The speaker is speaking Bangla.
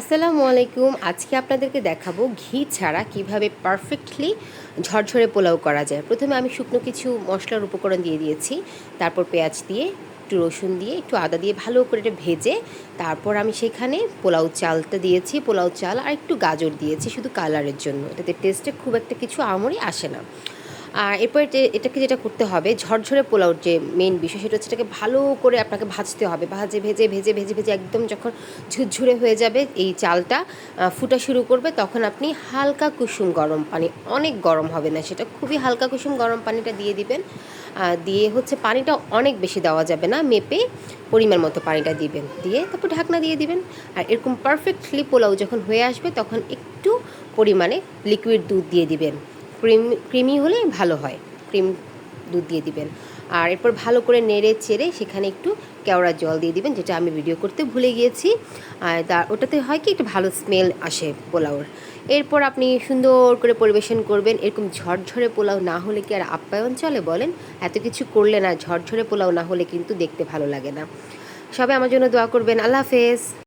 আসসালামু আলাইকুম। আজকে আপনাদেরকে দেখাবো ঘি ছাড়া কীভাবে পারফেক্টলি ঝরঝরে পোলাও করা যায়। প্রথমে আমি শুকনো কিছু মশলার উপকরণ দিয়ে দিয়েছি। তারপর পেঁয়াজ দিয়ে, একটু রসুন দিয়ে, একটু আদা দিয়ে ভালো করে এটা ভেজে, তারপর আমি সেখানে পোলাও চালটা দিয়েছি। পোলাও চাল আর একটু গাজর দিয়েছি শুধু কালারের জন্য। এটাতে টেস্টে খুব একটা কিছু আমরই আসে না। আর এরপর এটে- এটাকে যেটা করতে হবে, ঝরঝরে পোলাওর যে মেন বিষয় সেটা হচ্ছে এটাকে ভালো করে আপনাকে ভাজতে হবে। ভাজে, ভেজে ভেজে ভেজে ভেজে একদম যখন ঝুরঝুরে হয়ে যাবে এই চালটা ফুটা শুরু করবে, তখন আপনি হালকা কুসুম গরম পানি, অনেক গরম হবে না সেটা, খুবই হালকা কুসুম গরম পানিটা দিয়ে দিবেন। দিয়ে হচ্ছে পানিটা অনেক বেশি দেওয়া যাবে না, মেপে পরিমাণ মতো পানিটা দিবেন। দিয়ে তারপর ঢাকনা দিয়ে দিবেন। আর এরকম পারফেক্টলি পোলাও যখন হয়ে আসবে, তখন একটু পরিমাণে লিকুইড দুধ দিয়ে দিবেন। ক্রিম, ক্রিমি হলে ভালো হয়। ক্রিম দুধ দিয়ে দিবেন। আর এরপর ভালো করে নেড়ে চেড়ে সেখানে একটু কেওড়া জল দিয়ে দিবেন, যেটা আমি ভিডিও করতে ভুলে গিয়েছি। আর তা, ওটাতে হয় কি, একটু ভালো স্মেল আসে পোলাওর। এরপর আপনি সুন্দর করে পরিবেশন করবেন। এরকম ঝরঝরে পোলাও না হলে কি আর আপ্যায়ন চলে বলেন? এত কিছু করলে না, ঝরঝরে পোলাও না হলে কিন্তু দেখতে ভালো লাগে না। সবাই আমার জন্য দোয়া করবেন। আল্লাহ হাফেজ।